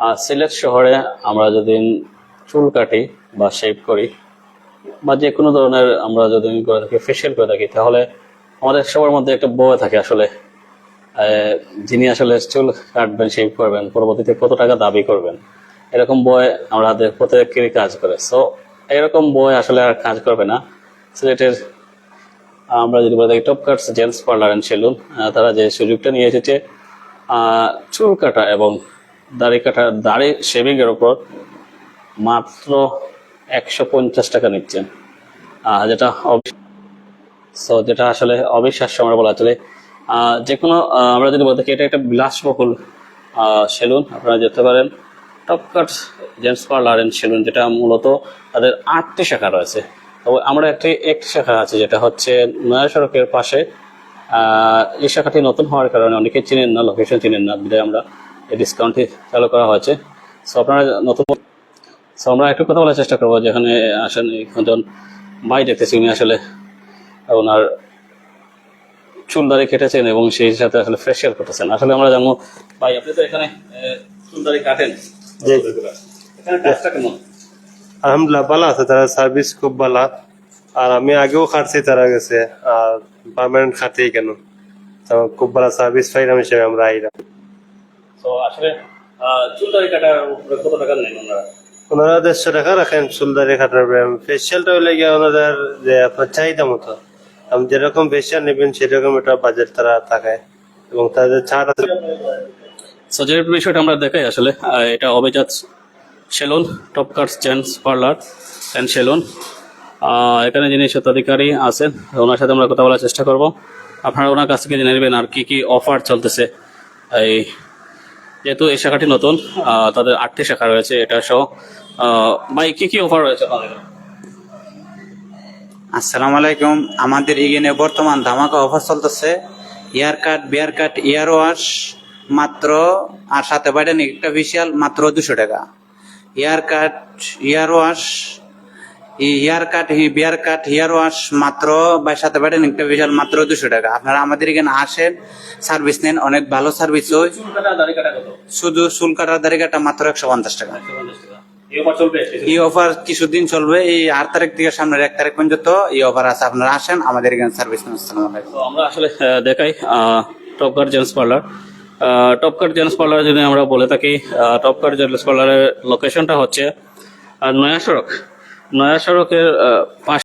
আর সিলেট শহরে আমরা যদি চুল কাটি বা শেভ করি বা যে কোনো ধরনের আমরা যদি করে থাকি ফেশিয়াল করে থাকি, তাহলে আমাদের সবার মধ্যে একটা বয়ে থাকে আসলে। যিনি আসলে চুল কাটবেন শেভ করবেন, পরবর্তীতে কত টাকা দাবি করবেন, এরকম বয় আমরা প্রত্যেকেরই কাজ করে। সো এরকম বই আসলে আর কাজ করবে না। সিলেটের, আমরা যদি বলে থাকি top cuts gents parlour and salon তারা যে সুযোগটা নিয়ে এসেছে চুল কাটা এবং দাড়ি কাটা, দাড়ি শেভিং এর উপর মাত্র একশো পঞ্চাশ টাকা নিচ্ছেন। যেটা সো যেটা আসলে অবিশ্বাস্য আমরা বলা চলে। যে কোনো আমরা যদি বলতে এটা একটা বিলাসবহুল সেলুন, আপনারা যেতে পারেন। Top cut gents parlour and salon, যেটা মূলত তাদের আটটি শাখা রয়েছে। তবে আমরা একটি একটি শাখা আছে, যেটা হচ্ছে নয়া সড়কের পাশে। এই শাখাটি নতুন হওয়ার কারণে অনেকে চিনেন না লোকেশন চিনেন না আমরা। এই ডিসকাউন্টটি চালু করা হয়েছে। সো আপনারা নতুন সো আমরা একটু কথা বলার চেষ্টা করব। যেখানে আসেন একজন ভাই দেখতেছি উনি আসলে ওনার চুল দাড়ি কেটেছেন এবং সেই সাথে আসলে ফেসিয়াল করতেছেন। আসলে আমরা জানব ভাই আপনি তো এখানে চুল দাড়ি কাটেন। জি। এখানে কাজটা কেমন? আলহামদুলিল্লাহ ভালো আছে। তারা সার্ভিস খুব ভালো। আর আমি আগেও খাটছি তারা গেছে। আর পার্মানেন্ট খাটি কেন? তো খুব ভালো সার্ভিস পাইলাম হিসেবে আমরা আইলাম তো আসলে আহ, কাটার উপরে কত টাকা নেন ওনারা? ওনারা দেড়শো টাকা রাখেন চুলদারি খাটার ফেসিয়ালটা হলে গিয়ে ওনাদের যে আপনার চাহিদা মতো। আপনি যেরকম ফেসিয়াল নেবেন সেরকম একটা বাজেট তারা থাকে এবং তাদের ছাড় আছে। সো যে বিষয়টা আমরা দেখাই আসলে এটা অভিজাত salon top cuts gents parlour and salon এখানে যিনি স্বত্বাধিকারী আছেন ওনার সাথে আমরা কথা বলার চেষ্টা করব। আপনারা ওনার কাছ থেকে জেনে নেবেন আর কি কি অফার চলতেছে এই যেহেতু এই শাখাটি নতুন তাদের আটটি শাখা রয়েছে এটা সহ। ভাই, কি কি অফার রয়েছে আসসালামু আলাইকুম। আমাদের এখানে বর্তমান ধামাকা অফার চলতেছে। ইয়ার কাট বিয়ার কাট ইয়ার ওয়াশ মাত্র, আর সাথে বাইরে একটা ফেসিয়াল মাত্র দুশো টাকা। Hair cut hair wash hair cut beard cut hair wash মাত্র বা সাথে বাইরে একটা ফেসিয়াল মাত্র দুশো টাকা। আপনারা আমাদের এখানে আসেন সার্ভিস নেন অনেক ভালো সার্ভিস হয়। শুধু চুল কাটার দাড়ি কাটা মাত্র একশো পঞ্চাশ টাকা। এই অফার চলবে? এই কিছুদিন চলবে এই আট তারিখ থেকে সামনের এক তারিখ পর্যন্ত এই অফার আছে। আপনারা আসেন আমাদের এখানে সার্ভিস নেন। আমরা আসলে দেখাই top cut gents parlour top cut gents parlour যদি আমরা বলে থাকি টপকার জেন্টস পার্লারের লোকেশনটা হচ্ছে নয়া সড়ক। নয়া সড়কের পাশ